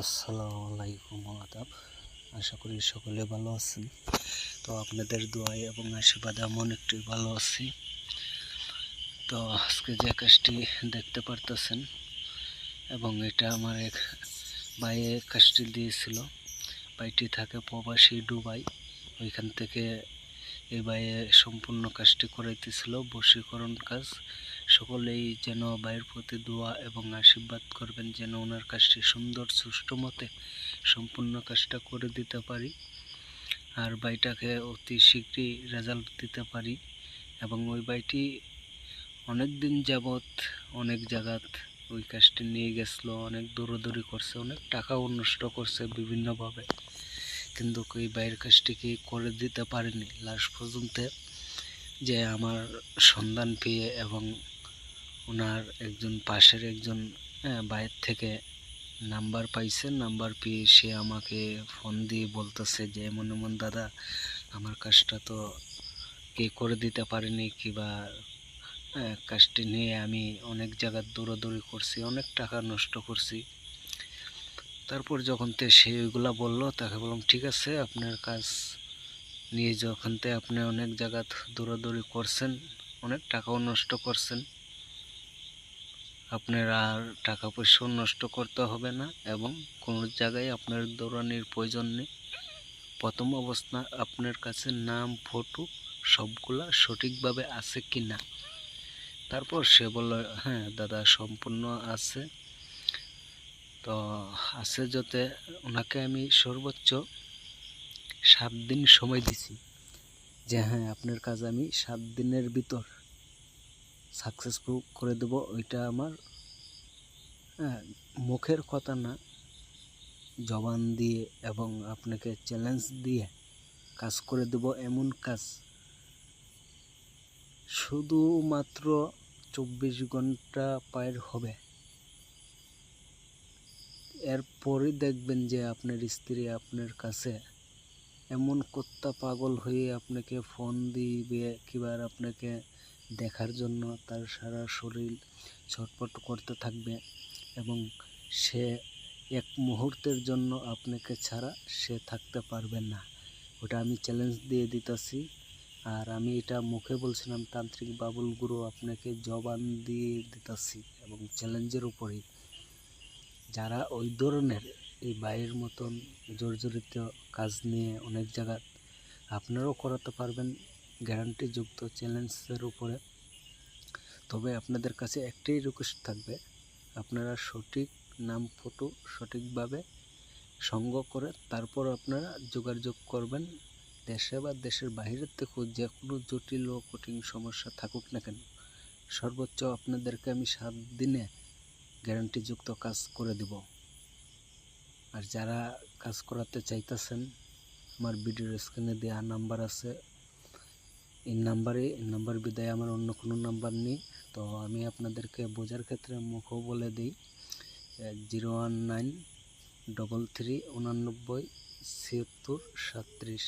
আসসালামু আলাইকুম আদাব। আশা করি সকলে ভালো আছেন। তো আপনাদের দোয়ায় এবং আশীর্বাদে আমি অনেকটাই ভালো আছি। তো আজকে যে কাজটি দেখতে পারতেছেন এবং এটা আমার এক ভাইয়ে কাজটি দিয়েছিল। ভাইটি থাকে প্রবাসী ডুবাই ওইখান থেকে এই ভাইয়ে সম্পূর্ণ কাজটি করাইতেছিল, বশীকরণ কাজ। সকলেই যেন ভাইয়ের প্রতি দোয়া এবং আশীর্বাদ করবেন, যেন ওনার কাজটি সুন্দর, সুষ্ঠু মতে সম্পূর্ণ কাজটা করে দিতে পারি আর ভাইটাকে অতি শীঘ্রই রেজাল্ট দিতে পারি এবং ওই ভাইটি অনেক দিন যাবৎ অনেক জায়গাত ওই কাজটি নিয়ে গেছিল, অনেক দৌড়াদৌড়ি করছে, অনেক টাকাও নষ্ট করছে বিভিন্নভাবে। কিন্তু ওই বাইরের কাজটিকে করে দিতে পারেনি? লাস্ট পর্যন্ত যে আমার সন্ধান পেয়ে এবং ওনার একজন, পাশের একজন বাইরের থেকে নাম্বার পাইছে, নাম্বার পেয়ে সে আমাকে ফোন দিয়ে বলতেছে যে, এমন এমন দাদা, আমার কাজটা তো কে করে দিতে পারেনি কিবা কাজটি নিয়ে আমি অনেক জায়গায় দৌড়াদৌড়ি করছি, অনেক টাকা নষ্ট করছি। তারপর যখন তে সে ওইগুলা বলল, তাকে বললাম, ঠিক আছে, আপনার কাজ নিয়ে যখন তে আপনি অনেক জায়গা দৌড়াদৌড়ি করছেন, অনেক টাকাও নষ্ট করছেন আপনার আর টাকা পয়সাও নষ্ট করতে হবে না এবং কোনো জায়গায় আপনার দৌড়ানির প্রয়োজন নেই। প্রথম অবস্থা আপনার কাছে নাম, ফটো সবগুলা সঠিকভাবে আছে কি না তারপর সে বলল হ্যাঁ দাদা, সম্পূর্ণ আছে। তো আছে যাতে ওনাকে আমি সর্বোচ্চ সাত দিন সময় দিছি যে হ্যাঁ আপনার কাজ আমি সাত দিনের ভিতর সাকসেসফুল করে দেব, ওইটা আমার হ্যাঁ মুখের কথা না, জবান দিয়ে এবং আপনাকে চ্যালেঞ্জ দিয়ে কাজ করে দেব এমন কাজ। শুধুমাত্র চব্বিশ ঘণ্টা পায়ের হবে। এরপরে দেখবেন যে আপনার স্ত্রী আপনার কাছে এমন কত্তা পাগল হয়ে আপনাকে ফোন দিবে কিবার আপনাকে দেখার জন্য তার সারা শরীর ছটপট করতে থাকবে এবং সে এক মুহূর্তের জন্য আপনাকে ছাড়া সে থাকতে পারবে না। ওটা আমি চ্যালেঞ্জ দিয়ে দিতেছি। আর আমি এটা মুখে বলছিলাম, তান্ত্রিক বাবুল গুরু আপনাকে জবান দিয়ে দিতেছি এবং চ্যালেঞ্জের উপরেই। যারা ওই ধরনের এই বাইয়ের মতন জর্জরিত কাজ নিয়ে অনেক জায়গা আপনারাও করাতে পারবেন। গ্যারান্টিযুক্ত চ্যালেঞ্জের উপরে। তবে আপনাদের কাছে একটাই রিকোয়েস্ট থাকবে, আপনারা সঠিক নাম ফটো সঠিকভাবে সংগ্রহ করে তারপর আপনারা যোগাযোগ করবেন দেশে বা দেশের বাইরের থেকেও যে কোনো জটিল ও কঠিন সমস্যা থাকুক না কেন, সর্বোচ্চ আপনাদেরকে আমি সাত দিনে গ্যারান্টিযুক্ত কাজ করে দিব। আর যারা কাজ করাতে চাইতেছেন, আমার ভিডিওর স্ক্রিনে দেওয়া নাম্বার আছে এই নাম্বারে নাম্বার বিদায়, আমার অন্য কোনো নাম্বার নেই। তো আমি আপনাদেরকে বোঝার ক্ষেত্রে মুখও বলে দিই zero one nine double three উনানব্বই ছিয়াত্তর সাতত্রিশ